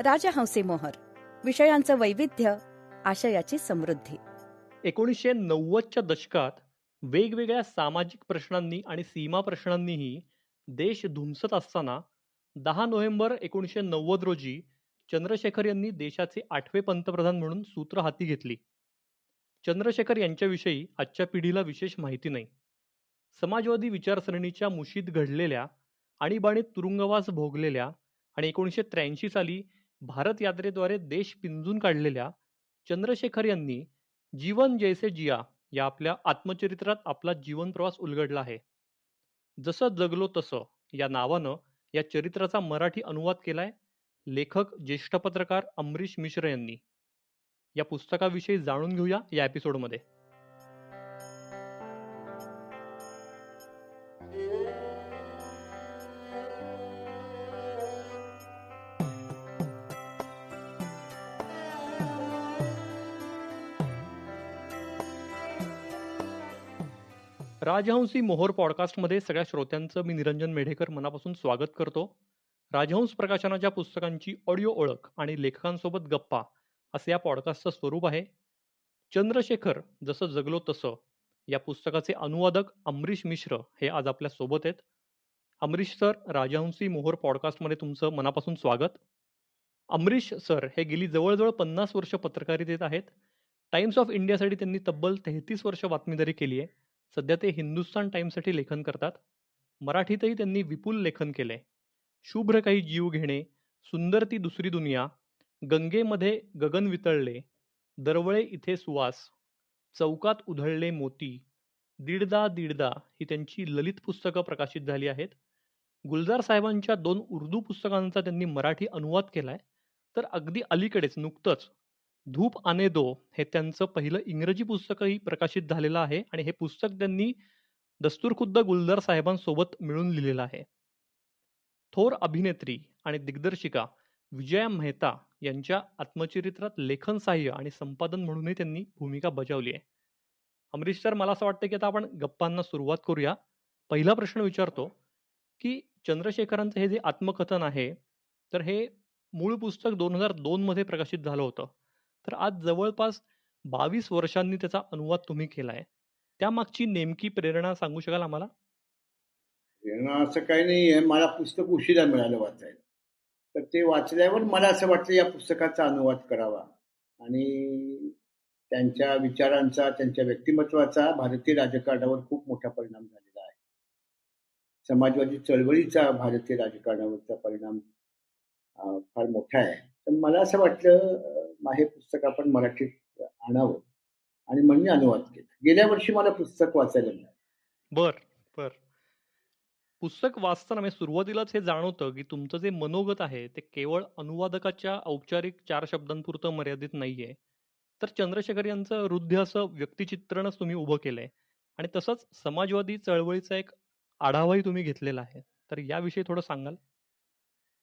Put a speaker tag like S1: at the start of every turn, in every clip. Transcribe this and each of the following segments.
S1: राजहंसी मोहर विषयांचं वैविध्य आशयाची समृद्धी.
S2: एकोणीसशे नव्वदच्या दशकात वेगवेगळ्या सामाजिक प्रश्नांनी आणि सीमा प्रश्नांनीही देश धुमसत असताना दहा नोव्हेंबर एकोणीसशे नव्वद रोजी चंद्रशेखर यांनी देशाचे आठवे पंतप्रधान म्हणून सूत्र हाती घेतली. चंद्रशेखर यांच्याविषयी आजच्या पिढीला विशेष माहिती नाही. समाजवादी विचारसरणीच्या मुशीत घडलेल्या आणीबाणीत तुरुंगवास भोगलेल्या आणि एकोणीसशे त्र्याऐंशी साली भारत यात्रेद्वारे देश पिंजून काढलेल्या चंद्रशेखर यांनी जीवन जैसे जिया या आपल्या आत्मचरित्रात आपला जीवन प्रवास उलगडला आहे. जसं जगलो तसं या नावानं या चरित्राचा मराठी अनुवाद केलाय लेखक ज्येष्ठ पत्रकार अमरीश मिश्र यांनी. या पुस्तकाविषयी जाणून घेऊया या एपिसोडमध्ये. राजहंसी मोहोर पॉडकास्टमध्ये सगळ्या श्रोत्यांचं मी निरंजन मेढेकर मनापासून स्वागत करतो. राजहंस प्रकाशनाच्या पुस्तकांची ऑडिओ ओळख आणि लेखकांसोबत गप्पा असं या पॉडकास्टचं स्वरूप आहे. चंद्रशेखर जसं जगलो तसं या पुस्तकाचे अनुवादक अमरीश मिश्र हे आज आपल्यासोबत आहेत. अमरीश सर राजहंसी मोहोर पॉडकास्टमध्ये तुमचं मनापासून स्वागत. अमरीश सर हे गेली जवळजवळ पन्नास वर्ष पत्रकारितेत आहेत. टाइम्स ऑफ इंडियासाठी त्यांनी तब्बल तेहतीस वर्ष बातमीदारी केली आहे. सध्या ते हिंदुस्तान टाईमसाठी लेखन करतात. मराठीतही त्यांनी विपुल लेखन केलंय शुभ्र काही जीव घेणे सुंदर ती दुसरी दुनिया गंगेमध्ये गगन वितळले दरवळे इथे सुवास चौकात उधळले मोती दीडदा दीडदा ही त्यांची ललित पुस्तकं प्रकाशित झाली आहेत. गुलजार साहेबांच्या दोन उर्दू पुस्तकांचा त्यांनी मराठी अनुवाद केलाय. तर अगदी अलीकडेच नुकतंच धूप आने दो हे त्यांचं पहिलं इंग्रजी पुस्तकही प्रकाशित झालेलं आहे आणि हे पुस्तक त्यांनी दस्तूरखुद्द गुलदार साहेबांसोबत मिळून लिहिलेलं आहे. थोर अभिनेत्री आणि दिग्दर्शिका विजया मेहता यांच्या आत्मचरित्रात लेखन साह्य आणि संपादन म्हणूनही त्यांनी भूमिका बजावली आहे. अमरीश सर मला असं वाटतं की आता आपण गप्पांना सुरुवात करूया. पहिला प्रश्न विचारतो की चंद्रशेखरांचं हे जे आत्मकथन आहे तर हे मूळ पुस्तक दोन हजार दोन मध्ये प्रकाशित झालं होतं. तर आज जवळपास बावीस वर्षांनी त्याचा अनुवाद तुम्ही केलाय. त्यामागची नेमकी प्रेरणा सांगू शकाल आम्हाला?
S3: प्रेरणा असं काही नाही आहे मला पुस्तक उशिरा मिळालं वाचायला. तर ते वाचल्यावर मला असं वाटलं या पुस्तकाचा अनुवाद करावा. आणि त्यांच्या विचारांचा त्यांच्या व्यक्तिमत्वाचा भारतीय राजकारणावर खूप मोठा परिणाम झालेला आहे. समाजवादी चळवळीचा भारतीय राजकारणावरचा परिणाम फार मोठा आहे. तर मला असं वाटलं हे पुस्तक आपण मराठीत आणावं. आणि म्हणून अनुवाद केलं. गेल्या वर्षी मला पुस्तक वाचायला मिळालं.
S2: बर बर. पुस्तक वाचताना म्हणजे सुरुवातीलाच हे जाणवतं की तुमचं जे मनोगत आहे ते केवळ अनुवादकाच्या औपचारिक चार शब्दांपुरतं मर्यादित नाहीये. तर चंद्रशेखर यांचं हृदय असं व्यक्तिचित्रणच तुम्ही उभं केलंय. आणि तसंच समाजवादी चळवळीचा एक आढावाही तुम्ही घेतलेला आहे. तर याविषयी थोडं सांगाल?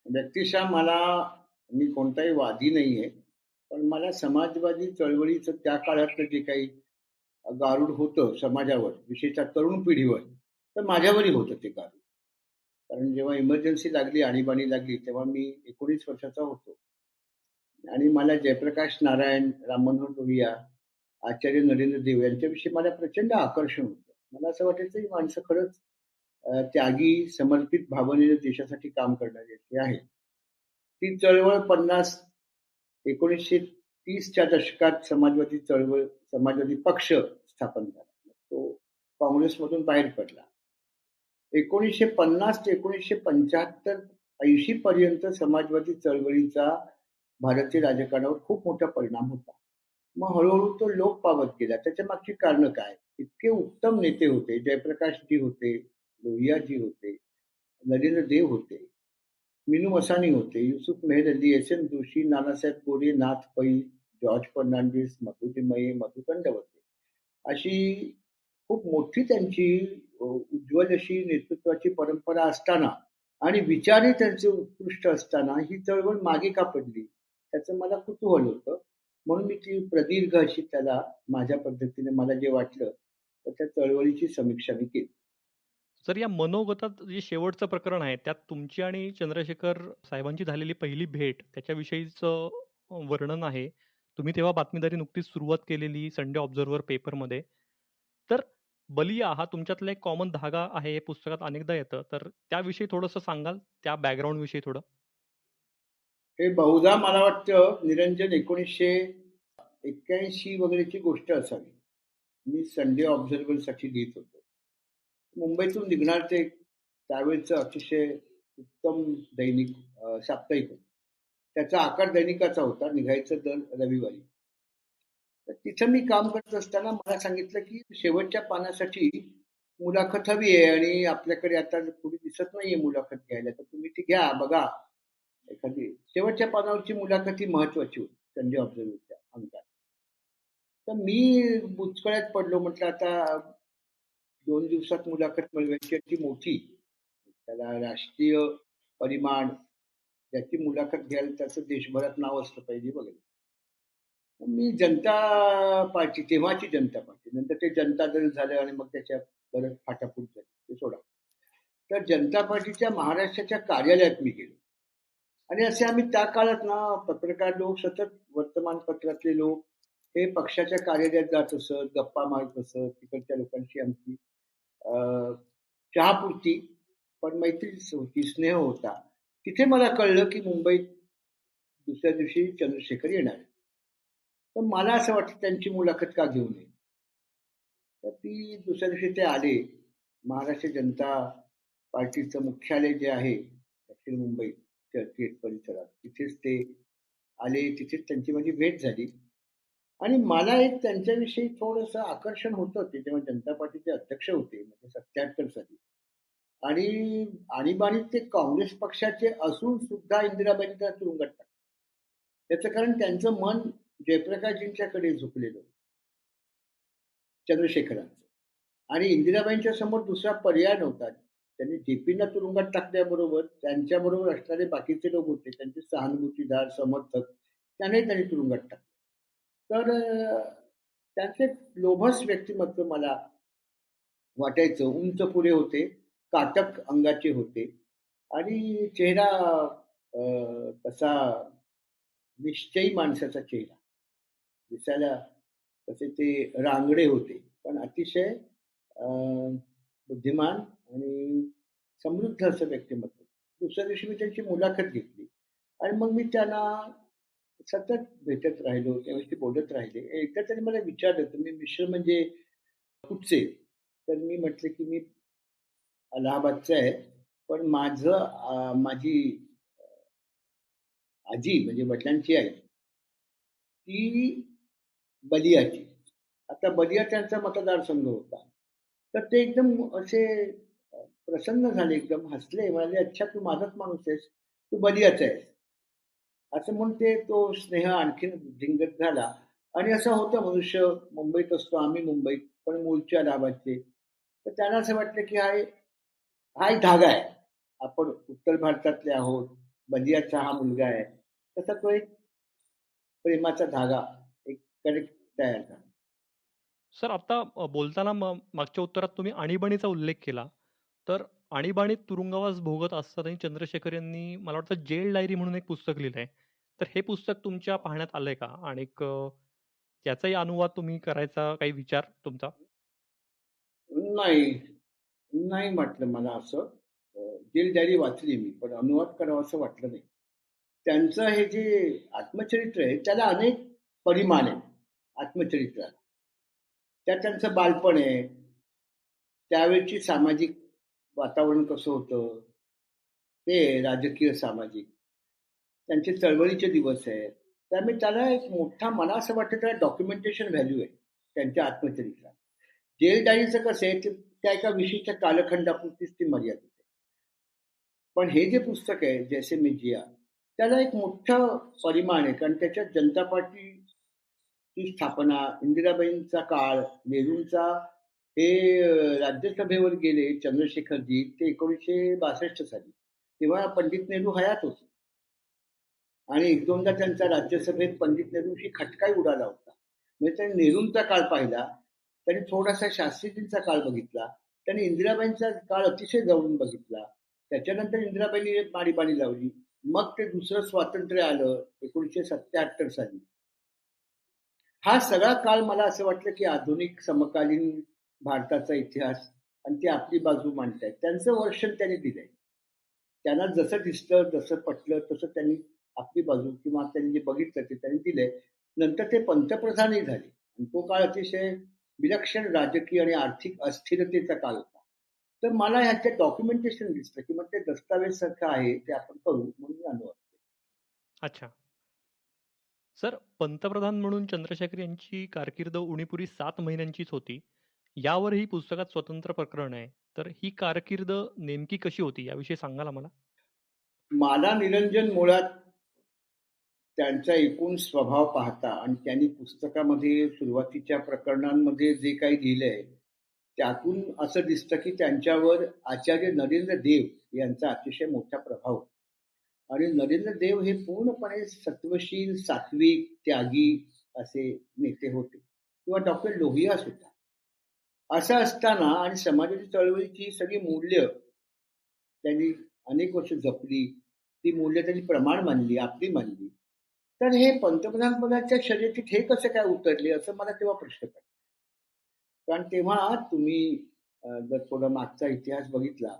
S3: व्यक्तिशः मला मी कोणताही वादी नाहीये. पण मला समाजवादी चळवळीचं त्या काळातलं जे काही गारुड होतं समाजावर विशेषतः तरुण पिढीवर तर माझ्यावरही होतं ते गारुड. कारण जेव्हा इमर्जन्सी लागली आणीबाणी लागली तेव्हा मी एकोणीस वर्षाचा होतो. आणि मला जयप्रकाश नारायण राम मनोहर लोहिया आचार्य नरेंद्र देव यांच्याविषयी मला प्रचंड आकर्षण होतं. मला असं वाटायचं ही माणसं खरंच त्यागी समर्पित भावनेने देशासाठी काम करणारी अशी आहे ती चळवळ पन्नास एकोणीसशे तीसच्या दशकात समाजवादी चळवळ समाजवादी पक्ष स्थापन झाला. तो काँग्रेसमधून बाहेर पडला. एकोणीसशे पन्नास ते एकोणीसशे पंच्याहत्तर ऐंशी पर्यंत समाजवादी चळवळीचा भारतीय राजकारणावर खूप मोठा परिणाम होता. मग हळूहळू तो लोप पावत गेला. त्याच्या मागची कारण काय? इतके उत्तम नेते होते. जयप्रकाशजी होते लोहियाजी होते नरेंद्र देव होते. मिनू मसानी होते युसुफ मेहर अली एस एन जोशी नानासाहेब गोरे नाथ पै जॉर्ज फर्नांडिस मधुजी मये मधुकंड होते. अशी खूप मोठी त्यांची उज्ज्वल अशी नेतृत्वाची परंपरा असताना आणि विचारही त्यांचे उत्कृष्ट असताना ही चळवळ मागे का पडली त्याचं मला कुतूहल होतं. म्हणून मी ती प्रदीर्घ अशी त्याला माझ्या पद्धतीने मला जे वाटलं तर त्या चळवळीची समीक्षा मी केली.
S2: तर या मनोगतात जे शेवटचं प्रकरण आहे, त्यात तुमची आणि चंद्रशेखर साहेबांची झालेली पहिली भेट त्याच्याविषयीचं वर्णन आहे. तुम्ही तेव्हा बातमीदारी नुकतीच सुरुवात केलेली संडे ऑब्झर्व्हर पेपरमध्ये. तर बलिया हा तुमच्यातला एक कॉमन धागा आहे, हे पुस्तकात अनेकदा येतं. तर त्याविषयी थोडंसं सांगाल? त्या बॅकग्राऊंड विषयी थोडं?
S3: हे बहुधा मला वाटतं निरंजन 1981 वगैरेची गोष्ट असावी. मी संडे ऑब्झर्व्हरसाठी लिहित होतो. मुंबईतून निघणार ते त्यावेळचं अतिशय उत्तम दैनिक साप्ताहिक होतं. त्याचा आकार दैनिकाचा होता. निघायचं दर रविवारी. तर तिथं मी काम करत असताना मला सांगितलं, की शेवटच्या पानासाठी मुलाखत हवी आहे आणि आपल्याकडे आता कुणी दिसत नाहीये मुलाखत घ्यायला. तर तुम्ही ती घ्या, बघा. एखादी शेवटच्या पानावरची मुलाखत ही महत्वाची होती संजय ऑब्झर्व्हरच्या अंकात. तर मी बुचकळ्यात पडलो. म्हटलं आता दोन दिवसात मुलाखत मिळवायची म्हणजे मोठी. त्याला राष्ट्रीय परिमाण, त्याची मुलाखत घ्यायला त्याचं देशभरात नाव असलं पाहिजे वगैरे. मी जनता पार्टी तेव्हाची जनता पार्टी. नंतर ते जनता दल झालं आणि मग त्याच्या परत फाटाफूट झाली. ते सोडा. तर जनता पार्टीच्या महाराष्ट्राच्या कार्यालयात मी गेलो. आणि असे आम्ही त्या काळात ना पत्रकार लोक सतत वर्तमानपत्रातले लोक हे पक्षाच्या कार्यालयात जात असत, गप्पा मारत असत. तिकडच्या लोकांशी आमची चहापुरती पण मैत्रीच होती, स्नेह होता. तिथे मला कळलं, की मुंबईत दुसऱ्या दिवशी चंद्रशेखर येणार तर मला असं वाटतं त्यांची मुलाखत का घेऊ नये? तर ती दुसऱ्या दिवशी ते आले. महाराष्ट्र जनता पार्टीचं मुख्यालय जे आहे दक्षिण मुंबई चर्चगेट परिसरात तिथेच ते आले. तिथेच त्यांची माझी भेट झाली. आणि मला एक त्यांच्याविषयी थोडंसं आकर्षण होतं. ते तेव्हा जनता पार्टीचे अध्यक्ष होते म्हणजे 77 साली. आणि आणीबाणीत ते काँग्रेस पक्षाचे असून सुद्धा इंदिराबाईंनी तुरुंगात टाकतात त्याचं कारण त्यांचं मन जयप्रकाशजींच्याकडे झुकलेलं. चंद्रशेखरांचं. आणि इंदिराबाईंच्या समोर दुसरा पर्याय नव्हता. त्यांनी जेपींना तुरुंगात टाकल्याबरोबर त्यांच्याबरोबर असणारे बाकीचे लोक होते. त्यांचे सहानुभूतीदार, समर्थक त्यांनाही त्यांनी तुरुंगात टाकले तर त्यांचे लोभस व्यक्तिमत्व मला वाटायचं. उंच पुढे होते, काटक अंगाचे होते आणि चेहरा तसा निश्चयी माणसाचा चेहरा. दिसायला तसे ते रांगडे होते. पण अतिशय बुद्धिमान आणि समृद्ध असं व्यक्तिमत्व. दुसऱ्या दिवशी मी त्यांची मुलाखत घेतली आणि मग मी त्यांना सतत भेटत राहिलो. त्यावेळेस ते बोलत राहिले. एकदा त्यांनी मला विचारलं, "तुम्ही मिश्र म्हणजे कुठचे?" तर मी म्हटलं, की "मी अलाहाबादचा आहे. पण माझं माझी आजी म्हणजे वडिलांची आई, ती बलियाची. आता बलिया त्यांचा मतदारसंघ होता. तर ते एकदम असे प्रसन्न झाले, एकदम हसले. म्हणाले, "अच्छा तू माझाच माणूस आहेस. तू बलियाचा आहेस." असं म्हणून ते तो स्नेह आणखीन झिंगत झाला. आणि असं होतं मनुष्य मुंबईत असतो, आम्ही मुंबईत, पण मूळच्या लाभाचे तर त्यांना असं वाटलं, की हा हा एक धागा आहे. आपण उत्तर भारतातले आहोत. बलियाचा हा मुलगा आहे. तसा तो एक प्रेमाचा धागा एक कनेक्ट तयार झाला.
S2: सर आता बोलताना मागच्या उत्तरात तुम्ही आणीबाणीचा उल्लेख केला. तर आणीबाणीत तुरुंगवास भोगत असतानाही चंद्रशेखर यांनी मला वाटतं जेल डायरी म्हणून एक पुस्तक लिहिलंय. तर हे पुस्तक तुमच्या पाहण्यात आलंय का? आणिक अ, त्याचाही अनुवाद तुम्ही करायचा काही विचार तुमचा?
S3: नाही. नाही वाटलं मला असं. अ, जेल वाचली मी, पण अनुवाद करावासं वाटलं नाही. त्यांचं हे जे आत्मचरित्र आहे, त्याला अनेक परिमाण आहेत आत्मचरित्रात. त्यात त्यांचं बालपण आहे. त्यावेळची सामाजिक वातावरण कसं होतं, ते राजकीय, सामाजिक. त्यांचे चळवळीचे दिवस आहेत. त्यामुळे त्याला एक मोठा मला असं वाटतं त्याला डॉक्युमेंटेशन व्हॅल्यू आहे त्यांच्या आत्मचरित्रात. जेल डायरीचं कसं आहे, की त्या एका विशिष्ट कालखंडापुरतीच ती मर्यादित आहे. पण हे जे पुस्तक आहे, जैसे मी जिया, त्याला एक मोठं परिमाण आहे. कारण त्याच्यात जनता पार्टीची स्थापना, इंदिराबाईंचा काळ, नेहरूंचा हे राज्यसभेवर गेले चंद्रशेखरजी ते 1962 साली. तेव्हा पंडित नेहरू हयात होते. आणि एक दोनदा त्यांचा राज्यसभेत पंडित नेहरूंशी खटकाही उडाला होता. म्हणजे त्यांनी नेहरूंचा काळ पाहिला. त्यांनी थोडासा शास्त्रीजींचा काळ बघितला. त्यांनी इंदिराबाईंचा काळ अतिशय जवळून बघितला त्याच्यानंतर इंदिराबाईंनी माडीपाणी लावली मग ते दुसरं स्वातंत्र्य आलं एकोणीसशे सत्याहत्तर साली हा सगळा काळ मला असं वाटलं की आधुनिक समकालीन भारताचा इतिहास आणि ते आपली बाजू मांडतायत त्यांचं वर्षन त्यांनी दिलंय त्यांना जसं दिसलं जसं पटलं तसं त्यांनी आपली बाजू किंवा त्यांनी जे बघितलं ते त्यांनी दिलंय. नंतर ते पंतप्रधानही झाले. आणि तो काळ अतिशय विलक्षण राजकीय आणि आर्थिक अस्थिरतेचा काळ होता. तर मला ह्याचं डॉक्युमेंटेशन दिसलं की मग ते दस्तावेज सारखं आहे ते आपण करू म्हणून मी
S2: अच्छा. सर पंतप्रधान म्हणून चंद्रशेखर यांची कारकीर्द उणीपुरी सात महिन्यांचीच होती. यावर ही पुस्तकात स्वतंत्र प्रकरण आहे. तर ही कारकीर्द नेमकी कशी होती? याविषयी सांगाल आम्हाला?
S3: मला निरंजन मुळात त्यांचा एकूण स्वभाव पाहता आणि त्यांनी पुस्तकामध्ये सुरुवातीच्या प्रकरणांमध्ये जे काही लिहिलंय त्यातून असं दिसतं की त्यांच्यावर आचार्य नरेंद्र देव यांचा अतिशय मोठा प्रभाव. आणि नरेंद्र देव हे पूर्णपणे सत्वशील सात्विक त्यागी असे नेते होते. किंवा डॉक्टर लोहिया सुद्धा. असं असताना आणि समाजाची चळवळीची सगळी मूल्य त्यांनी अनेक वर्ष जपली. ती मूल्य त्यांनी प्रमाण मानली आपली मानली. तर हे पंतप्रधान पदाच्या शर्यतीत हे कसं काय उतरले असं मला तेव्हा प्रश्न पडला. कारण तेव्हा तुम्ही जर थोडा मागचा इतिहास बघितला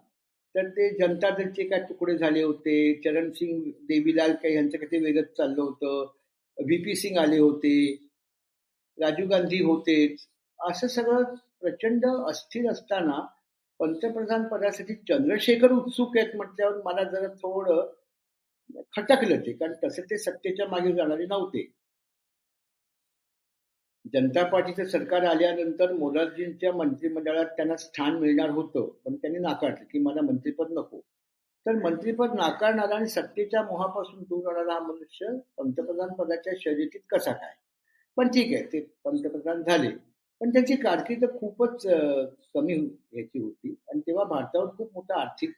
S3: तर ते जनता दलचे काय तुकडे झाले होते चरणसिंग देवीलाल काही यांचं काही ते चाललं होतं व्ही पी सिंग आले होते राजीव गांधी होतेच असं सगळं प्रचंड अस्थिर असताना पंतप्रधान पदासाठी चंद्रशेखर उत्सुक आहेत म्हटल्यावर मला जरा थोडं खटकलं ते कारण तसे ते सत्तेच्या मागे जाणारे नव्हते. जनता पार्टीचं सरकार आल्यानंतर मोरारजींच्या मंत्रिमंडळात त्यांना स्थान मिळणार होतं. पण त्यांनी नाकारलं की मला मंत्रिपद नको. तर मंत्रिपद नाकारणारा आणि सत्तेच्या मोहापासून दूर राहणारा हा मनुष्य पंतप्रधान पदाच्या शर्यतीत कसा काय? पण ठीक आहे ते पंतप्रधान झाले. पण त्यांची कारकीर्द खूपच कमी याची होती. आणि तेव्हा भारतावर खूप मोठं आर्थिक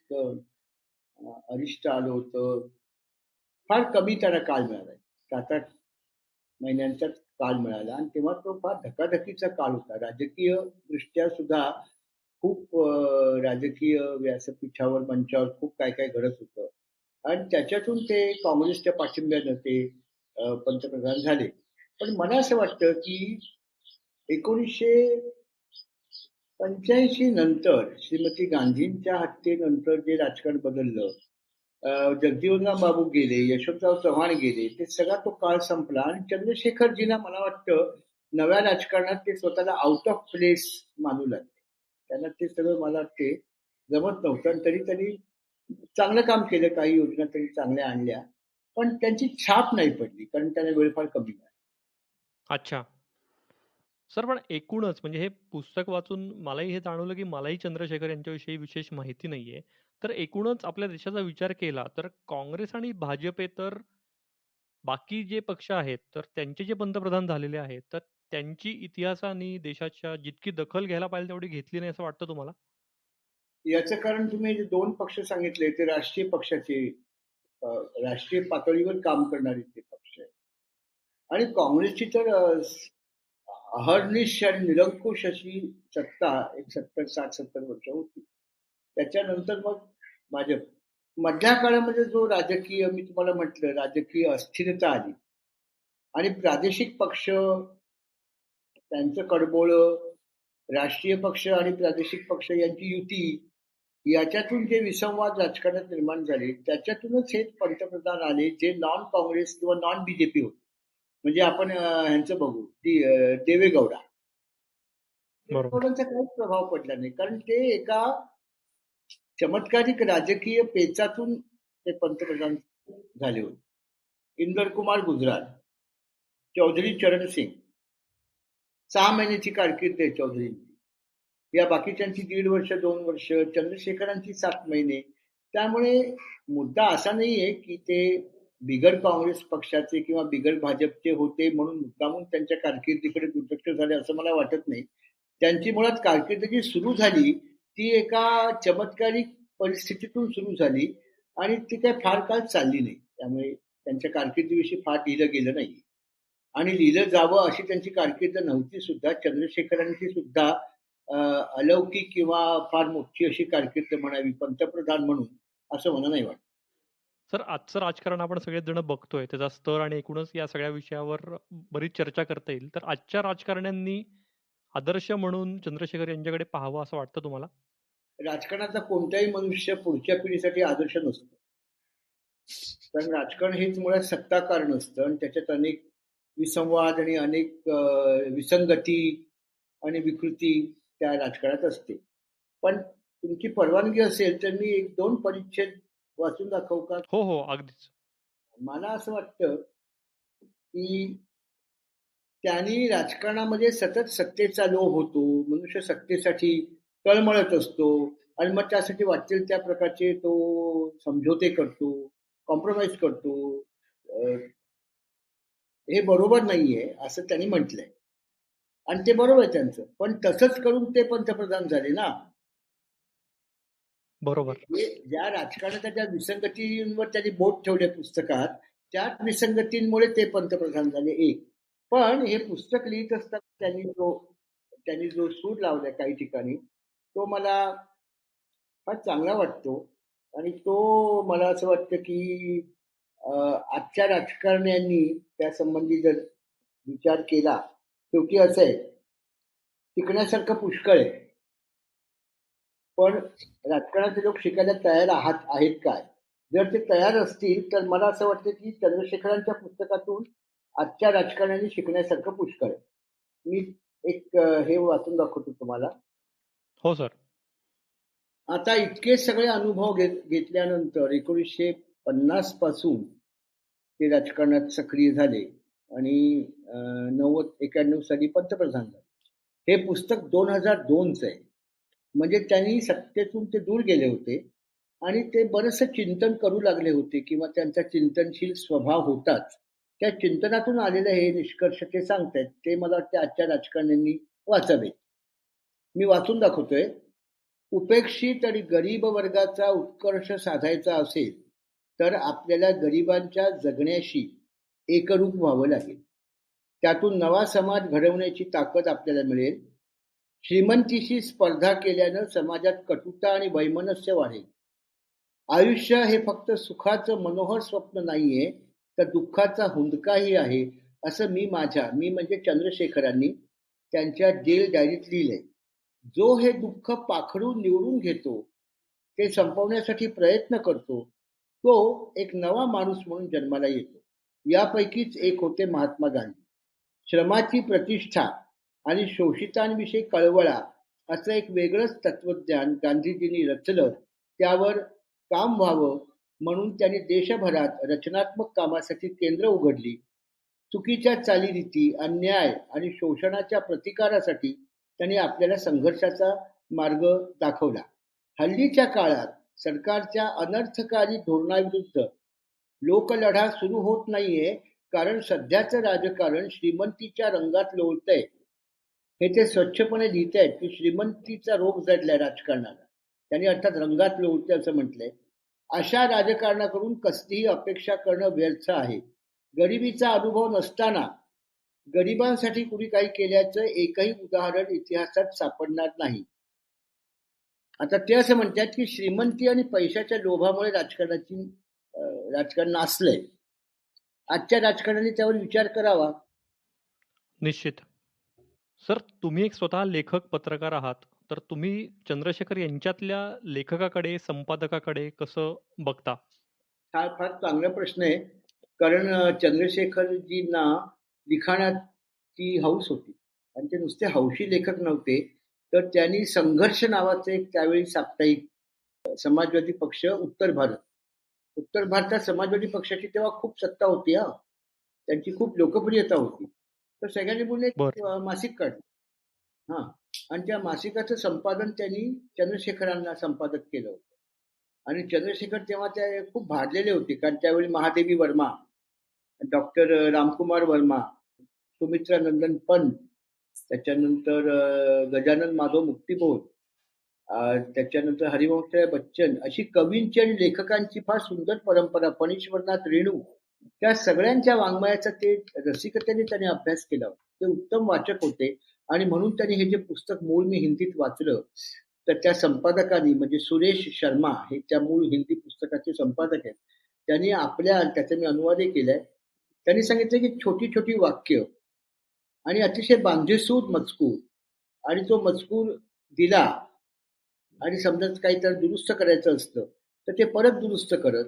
S3: अरिष्ट आलं होतं. फार कमी त्यांना काळ मिळाला सात आठ महिन्यांचाच काळ मिळाला आणि तेव्हा तो फार धकाधकीचा काळ होता. राजकीय दृष्ट्या सुद्धा खूप राजकीय व्यासपीठावर मंचावर खूप काय काय घडत होतं. आणि त्याच्यातून ते काँग्रेसच्या पाठिंब्यानं ते पंतप्रधान झाले. पण मला असं वाटतं की एकोणीसशे पंच्याऐंशी नंतर श्रीमती गांधींच्या हत्येनंतर जे राजकारण बदललं जगजीवनराम बाबू गेले यशवंतराव चव्हाण गेले ते सगळा तो काळ संपला आणि चंद्रशेखरजींना मला वाटतं नव्या राजकारणात ते स्वतःला आउट ऑफ प्लेस मानू लागले. त्यांना ते सगळं मला वाटते जमत नव्हतं आणि तरी त्यांनी चांगलं काम केलं काही योजना तरी चांगल्या आणल्या पण त्यांची छाप नाही पडली कारण त्यांना वेळ फार कमी मिळाला.
S2: अच्छा. सर पण एकूणच म्हणजे हे पुस्तक वाचून मलाही हे जाणवलं की मलाही चंद्रशेखर यांच्याविषयी विशेष माहिती नाहीये. तर एकूणच आपल्या देशाचा विचार केला तर काँग्रेस आणि भाजपे तर बाकी जे पक्ष आहेत तर त्यांचे जे पंतप्रधान झालेले आहेत तर त्यांची इतिहासाने देशाच्या जितकी दखल घ्यायला पाहिजे तेवढी घेतली नाही असं वाटतं तुम्हाला?
S3: याचं कारण तुम्ही जे दोन पक्ष सांगितले ते राष्ट्रीय पक्षाचे राष्ट्रीय पातळीवर काम करणारे ते पक्ष आहेत. आणि काँग्रेसची तर अं, अहर्निश आणि निरंकुश अशी सत्ता एक सत्तर साठ सत्तर वर्ष होती. त्याच्यानंतर मग भाजप मधल्या काळामध्ये जो राजकीय मी तुम्हाला म्हटलं राजकीय अस्थिरता आली. आणि प्रादेशिक पक्ष त्यांचं कडबोळ राष्ट्रीय पक्ष आणि प्रादेशिक पक्ष यांची युती याच्यातून जे विसंवाद राजकारणात निर्माण झाले त्याच्यातूनच हे पंतप्रधान आले जे नॉन काँग्रेस किंवा नॉन बीजेपी होते. म्हणजे आपण ह्यांचं बघू ती देवेगौडा. काहीच प्रभाव पडला नाही. कारण ते एका चमत्कारिक राजकीय पेचातून ते पंतप्रधान झाले होते. इंदर कुमार गुजराल चौधरी चरण सिंग सहा महिन्याची कारकीर्द आहे चौधरींची. या बाकीच्यांची दीड वर्ष दोन वर्ष चंद्रशेखरांची सात महिने. त्यामुळे मुद्दा असा नाहीये की ते बिगर काँग्रेस पक्षाचे किंवा बिगर भाजपचे होते म्हणून मुद्दामून त्यांच्या कारकिर्दीकडे दुर्लक्ष झाले असं मला वाटत नाही. त्यांची मुळात कारकीर्द जी सुरू झाली ती एका चमत्कारिक परिस्थितीतून सुरू झाली आणि ती काय फार काळ चालली नाही. त्यामुळे त्यांच्या कारकिर्दीविषयी फार लिहिलं गेलं नाही. आणि लिहिलं जावं अशी त्यांची कारकीर्द नव्हती सुद्धा. चंद्रशेखरांची सुद्धा अलौकिक किंवा फार मोठी अशी कारकीर्द म्हणावी पंतप्रधान म्हणून असं मला नाही वाटत.
S2: सर आजचं राजकारण आपण सगळेच जण बघतोय. त्याचा स्तर आणि एकूणच या सगळ्या विषयावर बरीच चर्चा करता येईल. तर आजच्या राजकारण्यांनी आदर्श म्हणून चंद्रशेखर यांच्याकडे पाहावं असं वाटतं तुम्हाला?
S3: राजकारणाचा कोणताही मनुष्य पुढच्या पिढीसाठी आदर्श नसतो. कारण राजकारण हेच मुळात सत्ताकार नसतं आणि त्याच्यात अनेक विसंवाद आणि अनेक विसंगती आणि विकृती त्या राजकारणात असते. पण तुमची परवानगी असेल तर मी एक दोन परिच्छेद वाचून दाखवू का?
S2: हो हो अगदीच.
S3: मला असं वाटतं की त्यांनी राजकारणामध्ये सतत सत्तेचा लोभ होतो मनुष्य सत्तेसाठी तळमळत असतो आणि मग त्यासाठी वाटेल त्या प्रकारचे तो समझोते करतो कॉम्प्रोमाइज करतो. हे बरोबर नाहीये असं त्यांनी म्हटलंय. आणि ते बरोबर आहे त्यांचं. पण तसंच करून ते पंतप्रधान झाले ना.
S2: बरोबर.
S3: ज्या राजकारणाच्या ज्या विसंगतींवर त्यांनी बोट ठेवले पुस्तकात त्याच विसंगतींमुळे ते पंतप्रधान झाले एक. पण हे पुस्तक लिहित असताना त्यांनी जो त्यांनी जो सूर लावला काही ठिकाणी तो मला फार चांगला वाटतो. आणि तो मला असं वाटतं की आजच्या राजकारण्यांनी त्या संबंधी जर विचार केला शेवटी असं आहे शिकण्यासारखं पुष्कळ आहे. पण राजकारणाचे लोक शिकायला तयार आहात आहेत काय? जर ते तयार असतील तर मला असं वाटतं की चंद्रशेखरांच्या पुस्तकातून आजच्या राजकारण्यांनी शिकण्यासारखं पुष्कळ आहे. मी एक हे वाचून दाखवतो तुम्हाला.
S2: हो सर.
S3: आता इतके सगळे अनुभव घेत घेतल्यानंतर एकोणीसशे पन्नासपासून ते राजकारणात सक्रिय झाले आणि नव्वद एक्याण्णव साली पंतप्रधान झाले. हे पुस्तक दोन हजार दोनचं आहे. म्हणजे त्यांनी सत्तेतून ते दूर गेले होते आणि ते बरंचसं चिंतन करू लागले होते किंवा त्यांचा चिंतनशील स्वभाव होताच. त्या चिंतनातून आलेले हे निष्कर्ष ते सांगतायत ते मला वाटतं आजच्या राजकारण्यांनी वाचावेत. मी वाचून दाखवतोय. उपेक्षित आणि गरीब वर्गाचा उत्कर्ष साधायचा असेल तर आपल्याला गरिबांच्या जगण्याशी एकरूप व्हावं लागेल. त्यातून नवा समाज घडवण्याची ताकद आपल्याला मिळेल. श्रीमंतीशी स्पर्धा केल्यानं समाजात कटुता आणि वैमनस्य वाढेल. आयुष्य हे फक्त सुखाचं मनोहर स्वप्न नाहीये तर दुःखाचा हुंदकाही आहे असं मी माझ्या मी म्हणजे चंद्रशेखरांनी त्यांच्या जेल डायरीत लिहिलंय. जो हे दुःख पाखडून निवडून घेतो ते संपवण्यासाठी प्रयत्न करतो तो एक नवा माणूस म्हणून जन्माला येतो. यापैकीच एक होते महात्मा गांधी. श्रमाची प्रतिष्ठा आणि शोषितांविषयी कळवळा असं एक वेगळंच तत्वज्ञान गांधीजींनी रचलं त्यावर काम व्हावं म्हणून त्यांनी देशभरात रचनात्मक कामासाठी केंद्र उघडली. चुकीच्या चालीरीती अन्याय आणि शोषणाच्या प्रतिकारासाठी त्यांनी आपल्याला संघर्षाचा मार्ग दाखवला. हल्लीच्या काळात सरकारच्या अनर्थकारी धोरणाविरुद्ध लोकलढा सुरू होत नाहीये कारण सध्याचं राजकारण श्रीमंतीच्या रंगात लोळतंय. हे ते स्वच्छपणे लिहित आहेत की श्रीमंतीचा रोग जडलाय राजकारणाला. त्यांनी अर्थात रंगात लोळते असं म्हटलंय. अशा राजकारणाकडून कसलीही अपेक्षा करणं व्यर्थ आहे. गरिबीचा अनुभव नसताना गरिबांसाठी कुणी काही केल्याचं एकही उदाहरण इतिहासात सापडणार नाही. आता ते असं म्हणतात की श्रीमंती आणि पैशाच्या लोभामुळे राजकारणाची राजकारण असलंय आजच्या राजकारणाने त्यावर विचार करावा.
S2: निश्चित. सर तुम्ही एक स्वतः लेखक पत्रकार आहात. तर तुम्ही चंद्रशेखर यांच्यातल्या लेखकाकडे संपादकाकडे कसं बघता?
S3: हा फार चांगला प्रश्न आहे. कारण अं, चंद्रशेखरजींना लिखाणाची हौस होती. आणि ते नुसते हौशी लेखक नव्हते. तर त्यांनी संघर्ष नावाचं एक त्यावेळी साप्ताहिक अं, समाजवादी पक्ष उत्तर भारत. उत्तर भारतात समाजवादी पक्षाची तेव्हा खूप सत्ता होती हा. त्यांची खूप लोकप्रियता होती. तर सगळ्यांनी बोलून एक
S2: बरं.
S3: अं, मासिक काढलं हा. आणि त्या मासिकाचं संपादन त्यांनी चंद्रशेखरांना संपादक केलं होतं. आणि चंद्रशेखर तेव्हा त्या खूप भाडलेले होते कारण त्यावेळी महादेवी वर्मा डॉक्टर रामकुमार वर्मा सुमित्रा नंदन पंत त्याच्यानंतर गजानन माधव मुक्तिबोध त्याच्यानंतर हरिवंशराय बच्चन अशी कवींची आणि लेखकांची फार सुंदर परंपरा फणीश्वरनाथ रेणू त्या सगळ्यांच्या वाङ्मयाचा ते रसिकतेने त्याने अभ्यास केला ते उत्तम वाचक होते. आणि म्हणून त्यांनी हे जे पुस्तक मूळ मी हिंदीत वाचलं तर त्या संपादकांनी म्हणजे सुरेश शर्मा हे त्या मूळ हिंदी पुस्तकाचे संपादक आहेत त्यांनी आपल्या त्याचा मी अनुवादही केलाय. त्यांनी सांगितलं की छोटी छोटी वाक्य आणि अतिशय बांधेसूद मजकूर आणि तो मजकूर दिला आणि समजा काही तर दुरुस्त करायचं असतं तर ते परत दुरुस्त करत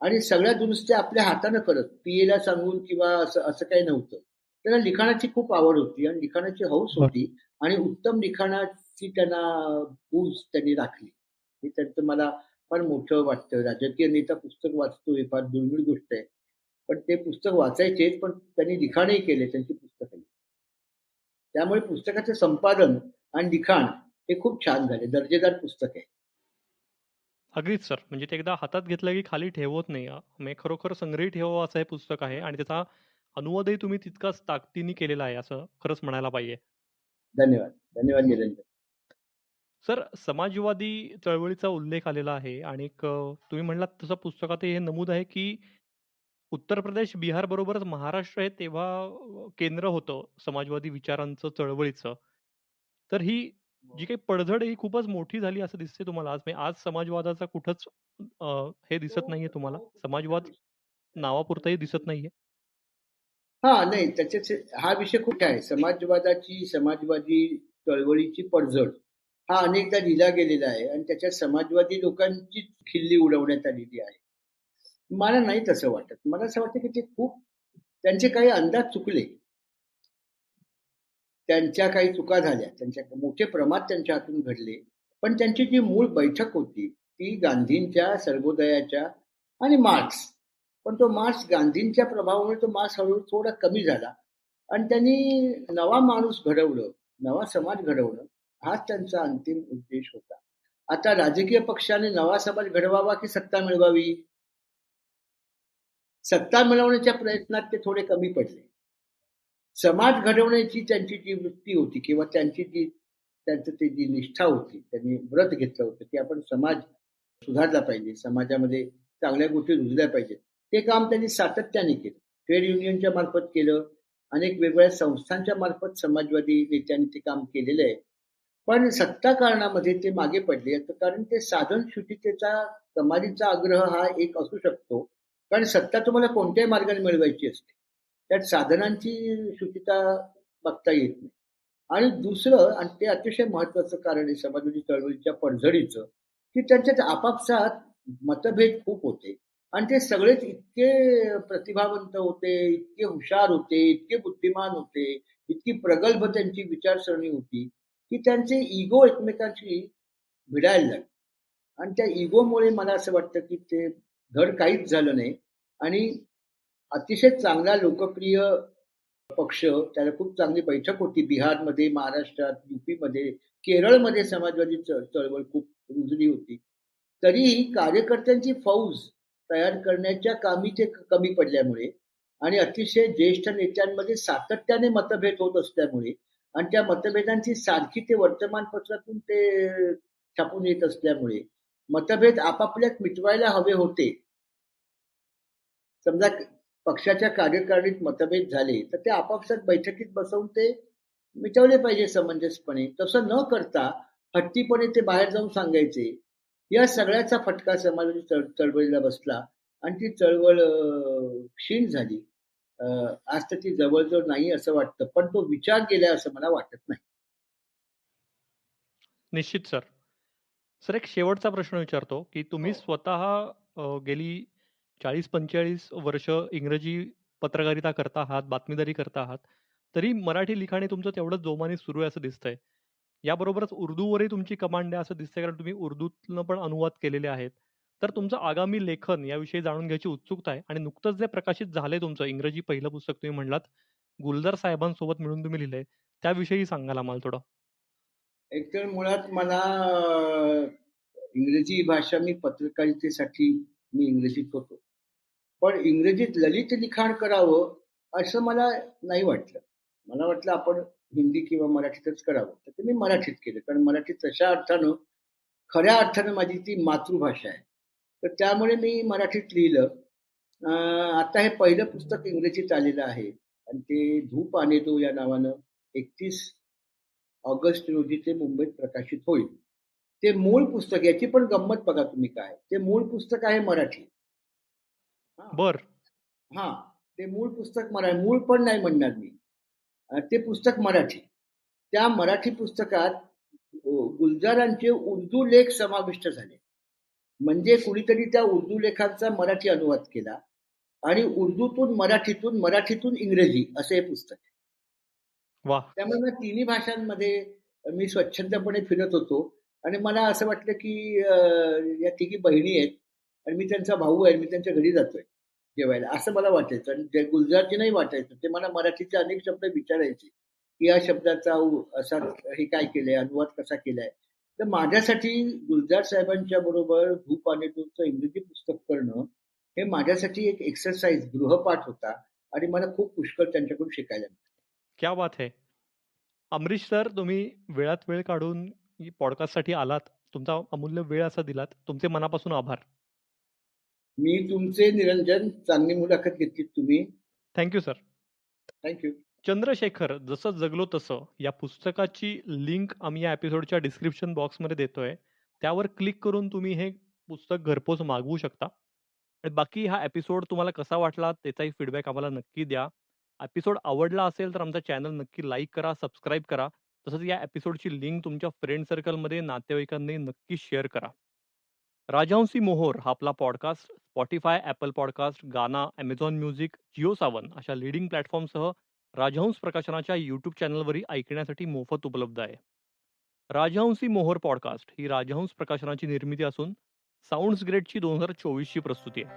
S3: आणि सगळ्या दुरुस्त्या आपल्या हातानं करत पीएला सांगून किंवा असं असं काही नव्हतं. त्यांना लिखाणाची खूप आवड होती आणि लिखाणाची हौस होती आणि उत्तम लिखाणाची त्यांना बूज त्यांनी राखली. हे त्यांचं मला फार मोठं वाटतं. राजकीय नेता पुस्तक वाचतो हे फार दुर्मिळ गोष्ट आहे. पण ते पुस्तक वाचायचेच पण त्यांनी लिखाणही केले त्यांची पुस्तकं त्यामुळे पुस्तकाचं संपादन आणि लिखाण हे खूप छान झाले. दर्जेदार पुस्तक आहे.
S2: अगदीच सर. म्हणजे ते एकदा हातात घेतलं की खाली ठेवत नाही. खरोखर संग्रही ठेवावं असं हे पुस्तक आहे आणि त्याचा अनुवादही तुम्ही तितकाच ताकदीने केलेला आहे असं खरंच म्हणायला पाहिजे.
S3: धन्यवाद. धन्यवाद निरंजन.
S2: सर समाजवादी चळवळीचा उल्लेख आलेला आहे आणि तुम्ही म्हणलात तसं पुस्तकातही हे नमूद आहे की उत्तर प्रदेश बिहार बरोबरच महाराष्ट्र हे तेव्हा केंद्र होतं समाजवादी विचारांचं चळवळीचं. तर ही जी काही पडझड ही खूपच मोठी झाली असं दिसते तुम्हाला. आज आज समाजवादाचा कुठंच हे दिसत नाहीये तुम्हाला. समाजवाद नावापुरताही दिसत नाहीये.
S3: हा नाही त्याच्या हा विषय कुठे आहे? समाजवादाची समाजवादी चळवळीची पडझड. हा अनेकदा लिहिला गेलेला आहे आणि त्याच्यात समाजवादी लोकांची खिल्ली उडवण्यात आलेली आहे. मला नाही तसं वाटत. मला असं वाटतं की ते खूप त्यांचे काही अंदाज चुकले. त्यांच्या काही चुका झाल्या. त्यांच्या मोठे प्रमाद त्यांच्या हातून घडले. पण त्यांची जी मूळ बैठक होती ती गांधींच्या सर्वोदयाच्या आणि मार्क्स पण तो मार्क्स गांधींच्या प्रभावामुळे तो मार्क्स हळूहळू थोडा कमी झाला. आणि त्यांनी नवा माणूस घडवलं नवा समाज घडवणं हाच त्यांचा अंतिम उद्देश होता. आता राजकीय पक्षाने नवा समाज घडवावा की सत्ता मिळवावी? सत्ता मिळवण्याच्या प्रयत्नात ते थोडे कमी पडले. समाज घडवण्याची त्यांची जी वृत्ती होती किंवा त्यांची जी त्यांचं ती जी निष्ठा होती त्यांनी व्रत घेतलं होतं की आपण समाज सुधारला पाहिजे. समाजामध्ये चांगल्या गोष्टी रुजल्या पाहिजेत. ते काम त्यांनी सातत्याने केलं. ट्रेड युनियनच्या मार्फत केलं अनेक वेगवेगळ्या संस्थांच्या मार्फत समाजवादी नेत्यांनी ते काम केलेलं आहे. पण सत्ता कारणामध्ये ते मागे पडले तर कारण ते साधन शुचितेचा कमालीचा आग्रह हा एक असू शकतो. कारण सत्ता तुम्हाला कोणत्याही मार्गाने मिळवायची असते. त्यात साधनांची शुचिता बघता येत नाही. आणि दुसरं आणि ते अतिशय महत्वाचं कारण आहे समाजवादी चळवळीच्या पडझडीचं की त्यांच्यात आपापसात मतभेद खूप होते. आणि ते सगळेच इतके प्रतिभावंत होते इतके हुशार होते इतके बुद्धिमान होते इतकी प्रगल्भ त्यांची विचारसरणी होती की त्यांचे इगो एकमेकांशी भिडायला लागले. आणि त्या इगोमुळे मला असं वाटतं की ते धड काहीच झालं नाही. आणि अतिशय चांगला लोकप्रिय पक्ष त्याला खूप चांगली बैठक होती बिहारमध्ये महाराष्ट्रात युपीमध्ये केरळमध्ये समाजवादी चळवळ खूप रुजली होती. तरीही कार्यकर्त्यांची फौज तयार करण्याच्या कामी ते कमी पडल्यामुळे आणि अतिशय ज्येष्ठ नेत्यांमध्ये सातत्याने मतभेद होत असल्यामुळे आणि त्या मतभेदांची सारखी ते वर्तमानपत्रातून ते छापून येत असल्यामुळे मतभेद आपापल्यात मिटवायला हवे होते. समजा पक्षाच्या कार्यकारिणीत मतभेद झाले तर ते आपापसात बैठकीत बसवून ते मिटवले पाहिजे समंजसपणे. तसं न करता हट्टीपणे ते बाहेर जाऊन सांगायचे. या सगळ्याचा फटका समाजवादी चळ चळवळीला बसला आणि ती चळवळ क्षीण झाली. आज तर ती जवळजवळ नाही असं वाटतं पण तो विचार गेला असं मला वाटत नाही.
S2: निश्चित सर. सर एक शेवटचा प्रश्न विचारतो की तुम्ही स्वतः गेली चाळीस पंचेचाळीस वर्ष इंग्रजी पत्रकारिता करता आहात बातमीदारी करता आहात तरी मराठी लिखाणे तुमचं तेवढंच जोमाने सुरू आहे असं दिसतंय. याबरोबरच उर्दूवरही तुमची कमांड आहे असं दिसतंय कारण तुम्ही उर्दूतनं पण अनुवाद केलेले आहेत. तर तुमचं आगामी लेखन याविषयी जाणून घ्यायची उत्सुकता आहे आणि नुकतंच जे प्रकाशित झालंय तुमचं इंग्रजी पहिलं पुस्तक तुम्ही म्हणलात गुलजार साहेबांसोबत मिळून तुम्ही लिहिलंय त्याविषयी सांगाल आम्हाला थोडं.
S3: एकतर मुळात मला इंग्रजी भाषा मी पत्रकारितेसाठी मी इंग्रजीत होतो. पण इंग्रजीत ललित लिखाण करावं असं मला नाही वाटलं. मला वाटलं आपण हिंदी किंवा मराठीतच करावं. तर ते मी मराठीत केलं. कारण मराठी तशा अर्थानं खऱ्या अर्थानं माझी ती मातृभाषा आहे. तर त्यामुळे मी मराठीत लिहिलं. आता हे पहिलं पुस्तक इंग्रजीत आलेलं आहे. आणि ते धूप आने दो या नावानं एकतीस ऑगस्ट रोजी ते मुंबईत प्रकाशित होईल. ते मूळ पुस्तक याची पण गंमत बघा तुम्ही काय. ते मूळ पुस्तक आहे मराठी. हा.
S2: बर.
S3: हा. ते मूळ पुस्तक मराठी मूळ पण नाही म्हणणार मी. ते पुस्तक मराठी. त्या मराठी पुस्तकात गुलजारांचे उर्दू लेख समाविष्ट झाले. म्हणजे कुणीतरी त्या उर्दू लेखांचा मराठी अनुवाद केला आणि उर्दूतून मराठीतून मराठीतून इंग्रजी असं हे पुस्तक त्यामुळे मग तिन्ही भाषांमध्ये मी स्वच्छंदपणे फिरत होतो आणि मला असं वाटलं की या तिघी बहिणी आहेत आणि मी त्यांचा भाऊ आहे मी त्यांच्या घरी जातोय. जेवायला असं मला वाटायचं. आणि जे गुलजारजी नाही वाटायचं. ते मला मराठीचे अनेक शब्द विचारायचे. की या शब्दाचा असा हे काय केलंय? अनुवाद कसा केलाय? तर माझ्यासाठी गुलजार साहेबांच्या बरोबर भूप आणि तुमचं इंग्रजी पुस्तक करणं हे माझ्यासाठी एक एक्सरसाइज गृहपाठ होता. आणि मला खूप पुष्कळ त्यांच्याकडून शिकायला मिळालं.
S2: क्या बात है. अमरीश सर तुम्ही वेळात वेळ काढून पॉडकास्टसाठी आलात. तुमचा अमूल्य वेळ असा दिलात. तुमचे मनापासून आभार.
S3: मी तुमचे निरंजन चांगली मुलाखत घेतली तुम्ही.
S2: थँक्यू सर
S3: थँक्यू
S2: चंद्रशेखर जसं जगलो तसं या पुस्तकाची लिंक आम्ही या एपिसोडच्या डिस्क्रिप्शन बॉक्समध्ये देतोय. त्यावर क्लिक करून तुम्ही हे पुस्तक घरपोच मागवू शकता. आणि बाकी हा एपिसोड तुम्हाला कसा वाटला त्याचाही फीडबॅक आम्हाला नक्की द्या. एपिसोड आवडला असेल तर आमचा चॅनल नक्की लाईक करा सबस्क्राईब करा. तसंच या एपिसोडची लिंक तुमच्या फ्रेंड सर्कलमध्ये नातेवाईकांनी नक्की शेअर करा. राजहंसी मोहोर हा आपला podcast Spotify Apple podcast Gaana Amazon music Jio Saavn अशा लिडिंग प्लॅटफॉर्मसह राजहंस प्रकाशनाच्या यूट्यूब चॅनलवरही ऐकण्यासाठी मोफत उपलब्ध आहे. राजहंसी मोहोर पॉडकास्ट ही राजहंस प्रकाशनाची निर्मिती असून साऊंड्स ग्रेडची दोन हजार चोवीसची प्रस्तुती आहे.